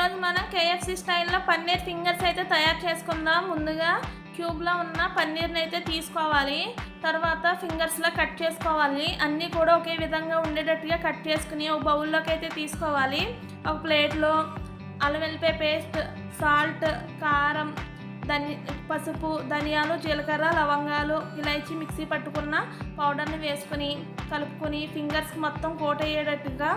ఈరోజు మనం కేఎఫ్సి స్టైల్లో పన్నీర్ ఫింగర్స్ అయితే తయారు చేసుకుందాం. ముందుగా క్యూబ్లో ఉన్న పన్నీర్ని అయితే తీసుకోవాలి. తర్వాత ఫింగర్స్లో కట్ చేసుకోవాలి. అన్నీ కూడా ఒకే విధంగా ఉండేటట్టుగా కట్ చేసుకుని ఒక బౌల్లోకి అయితే తీసుకోవాలి. ఒక ప్లేట్లో అల్లం వెల్లిపాయ పేస్ట్ సాల్ట్ కారం ధని పసుపు ధనియాలు జీలకర్ర లవంగాలు ఇలాచి మిక్సీ పట్టుకున్న పౌడర్ని వేసుకుని కలుపుకొని ఫింగర్స్కి మొత్తం కోట్ అయ్యేటట్టుగా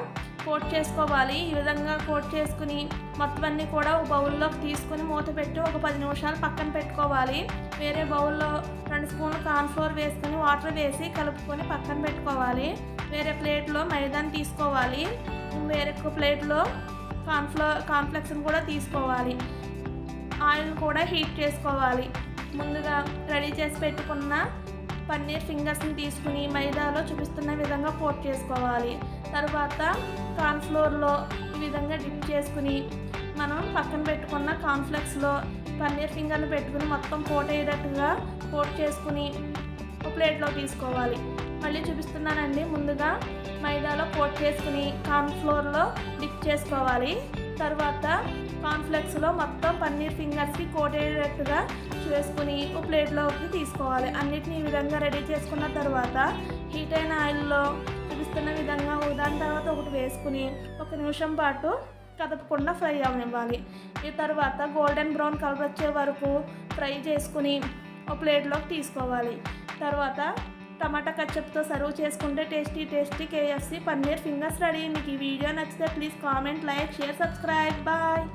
కోట్ చేసుకోవాలి. ఈ విధంగా కోట్ చేసుకుని మొత్తం అన్నీ కూడా ఒక బౌల్లోకి తీసుకుని మూత పెట్టి ఒక పది నిమిషాలు పక్కన పెట్టుకోవాలి. వేరే బౌల్లో రెండు స్పూన్లు కార్న్ఫ్లోర్ వేసుకుని వాటర్ వేసి కలుపుకొని పక్కన పెట్టుకోవాలి. వేరే ప్లేట్లో మైదాని తీసుకోవాలి. వేరే ప్లేట్లో కార్న్ఫ్లోర్ కార్న్ఫ్లెక్స్ని కూడా తీసుకోవాలి. ఆయిల్ కూడా హీట్ చేసుకోవాలి. ముందుగా రెడీ చేసి పెట్టుకున్న పన్నీర్ ఫింగర్స్ని తీసుకుని మైదాలో చూపిస్తున్న విధంగా కోట్ చేసుకోవాలి. తర్వాత కార్న్ఫ్లోర్లో ఈ విధంగా డిప్ చేసుకుని మనం పక్కన పెట్టుకున్న కాన్ఫ్లెక్స్లో పన్నీర్ ఫింగర్ని పెట్టుకుని మొత్తం కోట్ అయ్యేటట్టుగా కోట్ చేసుకుని ఒక ప్లేట్లో తీసుకోవాలి. మళ్ళీ చూపిస్తున్నానండి ముందుగా మైదాలో కోట్ చేసుకుని కార్న్ఫ్లోర్లో డిప్ చేసుకోవాలి. తర్వాత కార్న్ఫ్లెక్స్లో మొత్తం పన్నీర్ ఫింగర్స్కి కోట్ అయ్యేటట్టుగా చేసుకుని ఒక ప్లేట్లోకి తీసుకోవాలి. అన్నిటిని ఈ విధంగా రెడీ చేసుకున్న తర్వాత హీట్ అయిన ఆయిల్లో ఒకటి వేసుకుని ఒక నిమిషం పాటు కదపకుండా ఫ్రై అవనివ్వాలి. ఈ తర్వాత గోల్డెన్ బ్రౌన్ కలర్ వచ్చే వరకు ఫ్రై చేసుకుని ఒక ప్లేట్లోకి తీసుకోవాలి. తర్వాత టమాటా కచ్చప్తో సర్వ్ చేసుకుంటే tasty tasty KFC paneer fingers ready. మీకు ఈ వీడియో నచ్చితే please comment like share subscribe. Bye.